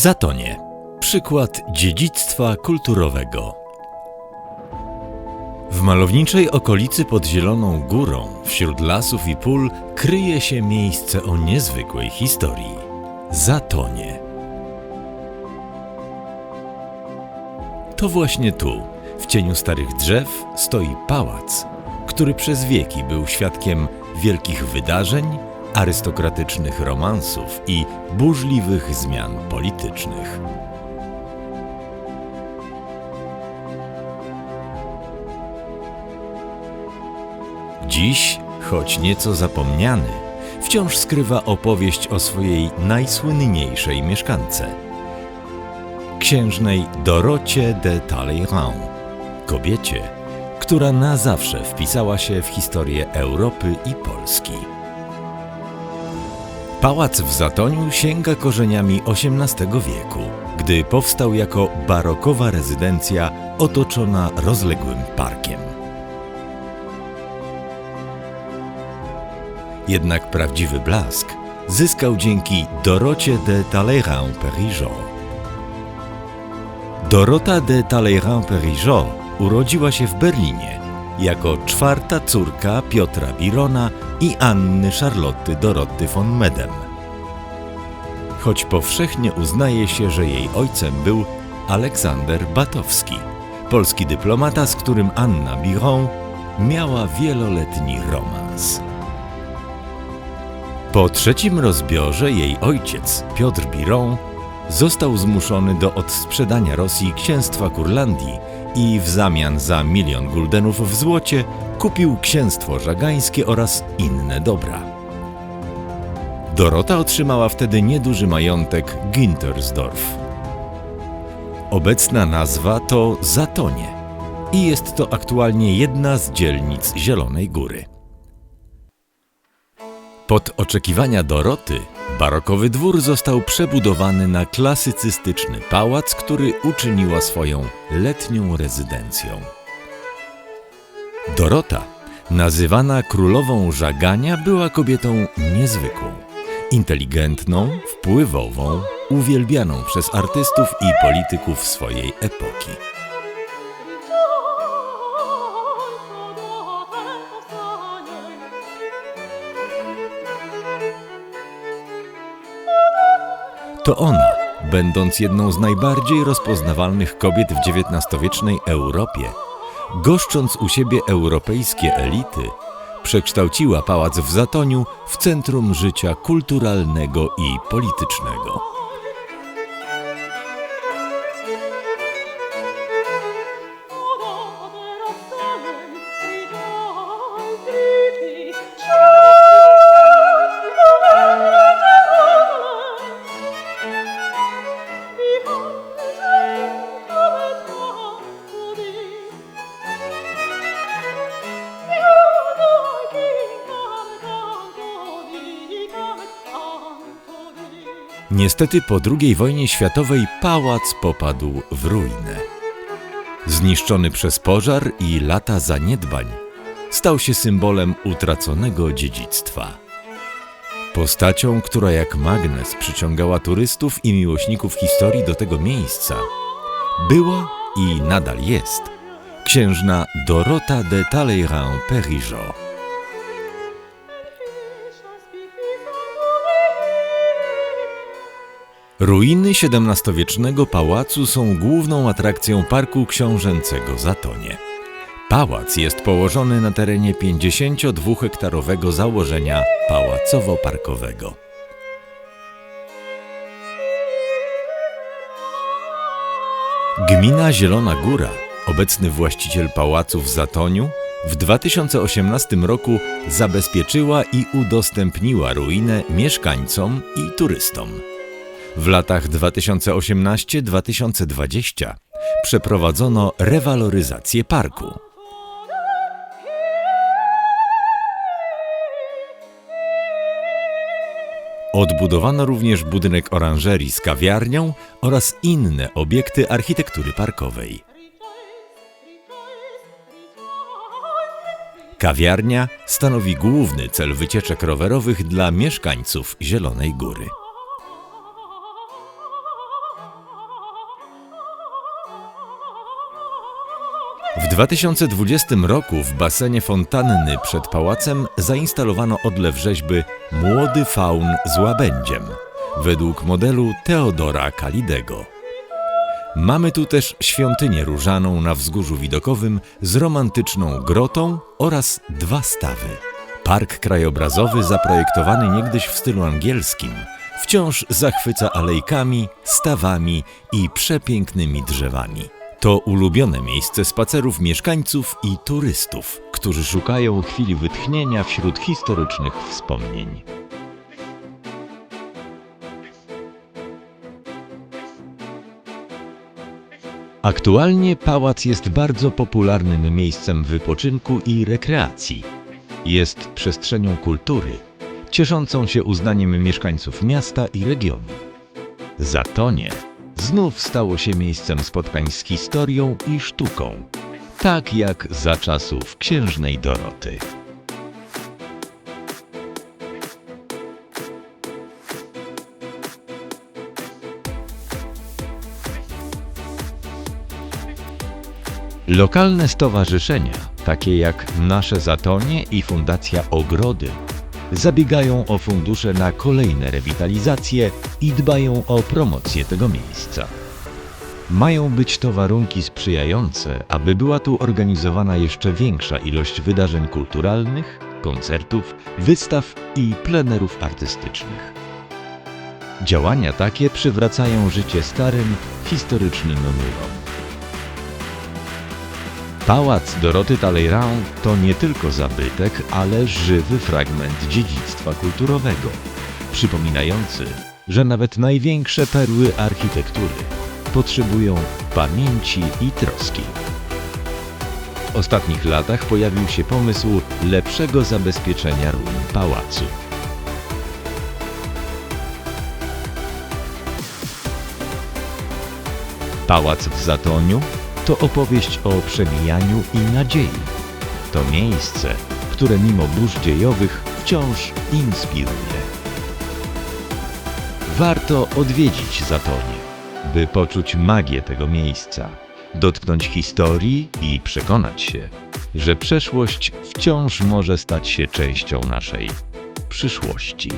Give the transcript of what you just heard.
Zatonie. Przykład dziedzictwa kulturowego. W malowniczej okolicy pod Zieloną Górą, wśród lasów i pól, kryje się miejsce o niezwykłej historii. Zatonie. To właśnie tu, w cieniu starych drzew, stoi pałac, który przez wieki był świadkiem wielkich wydarzeń, arystokratycznych romansów i burzliwych zmian politycznych. Dziś, choć nieco zapomniany, wciąż skrywa opowieść o swojej najsłynniejszej mieszkance księżnej Dorocie de Talleyrand, kobiecie, która na zawsze wpisała się w historię Europy i Polski. Pałac w Zatoniu sięga korzeniami XVIII wieku, gdy powstał jako barokowa rezydencja otoczona rozległym parkiem. Jednak prawdziwy blask zyskał dzięki Dorocie de Talleyrand-Périgeot. Dorota de Talleyrand-Périgeot urodziła się w Berlinie jako czwarta córka Piotra Birona i Anny Charlotte Doroty von Medem. Choć powszechnie uznaje się, że jej ojcem był Aleksander Batowski, polski dyplomata, z którym Anna Biron miała wieloletni romans. Po trzecim rozbiorze jej ojciec, Piotr Biron, został zmuszony do odsprzedania Rosji księstwa Kurlandii i w zamian za milion guldenów w złocie kupił księstwo żagańskie oraz inne dobra. Dorota otrzymała wtedy nieduży majątek Güntersdorf. Obecna nazwa to Zatonie i jest to aktualnie jedna z dzielnic Zielonej Góry. Pod oczekiwania Doroty barokowy dwór został przebudowany na klasycystyczny pałac, który uczyniła swoją letnią rezydencją. Dorota, nazywana królową żagania, była kobietą niezwykłą, inteligentną, wpływową, uwielbianą przez artystów i polityków swojej epoki. To ona, będąc jedną z najbardziej rozpoznawalnych kobiet w XIX-wiecznej Europie, goszcząc u siebie europejskie elity, przekształciła pałac w Zatoniu w centrum życia kulturalnego i politycznego. Niestety po II wojnie światowej pałac popadł w ruinę. Zniszczony przez pożar i lata zaniedbań, stał się symbolem utraconego dziedzictwa. Postacią, która jak magnes przyciągała turystów i miłośników historii do tego miejsca, była i nadal jest księżna Dorota de Talleyrand-Périgeot. Ruiny XVII-wiecznego pałacu są główną atrakcją Parku Książęcego Zatonie. Pałac jest położony na terenie 52-hektarowego założenia pałacowo-parkowego. Gmina Zielona Góra, obecny właściciel pałacu w Zatoniu, w 2018 roku zabezpieczyła i udostępniła ruinę mieszkańcom i turystom. W latach 2018-2020 przeprowadzono rewaloryzację parku. Odbudowano również budynek oranżerii z kawiarnią oraz inne obiekty architektury parkowej. Kawiarnia stanowi główny cel wycieczek rowerowych dla mieszkańców Zielonej Góry. W 2020 roku w basenie fontanny przed pałacem zainstalowano odlew rzeźby Młody faun z łabędziem według modelu Teodora Kalidego. Mamy tu też świątynię różaną na wzgórzu widokowym z romantyczną grotą oraz dwa stawy. Park krajobrazowy zaprojektowany niegdyś w stylu angielskim wciąż zachwyca alejkami, stawami i przepięknymi drzewami. To ulubione miejsce spacerów mieszkańców i turystów, którzy szukają chwili wytchnienia wśród historycznych wspomnień. Aktualnie pałac jest bardzo popularnym miejscem wypoczynku i rekreacji. Jest przestrzenią kultury, cieszącą się uznaniem mieszkańców miasta i regionu. Zatonie znów stało się miejscem spotkań z historią i sztuką, tak jak za czasów księżnej Doroty. Lokalne stowarzyszenia, takie jak Nasze Zatonie i Fundacja Ogrody, zabiegają o fundusze na kolejne rewitalizacje i dbają o promocję tego miejsca. Mają być to warunki sprzyjające, aby była tu organizowana jeszcze większa ilość wydarzeń kulturalnych, koncertów, wystaw i plenerów artystycznych. Działania takie przywracają życie starym, historycznym murom. Pałac Doroty Talleyrand to nie tylko zabytek, ale żywy fragment dziedzictwa kulturowego, przypominający, że nawet największe perły architektury potrzebują pamięci i troski. W ostatnich latach pojawił się pomysł lepszego zabezpieczenia ruin pałacu. Pałac w Zatoniu to opowieść o przemijaniu i nadziei. To miejsce, które mimo burz dziejowych wciąż inspiruje. Warto odwiedzić Zatonię, by poczuć magię tego miejsca, dotknąć historii i przekonać się, że przeszłość wciąż może stać się częścią naszej przyszłości.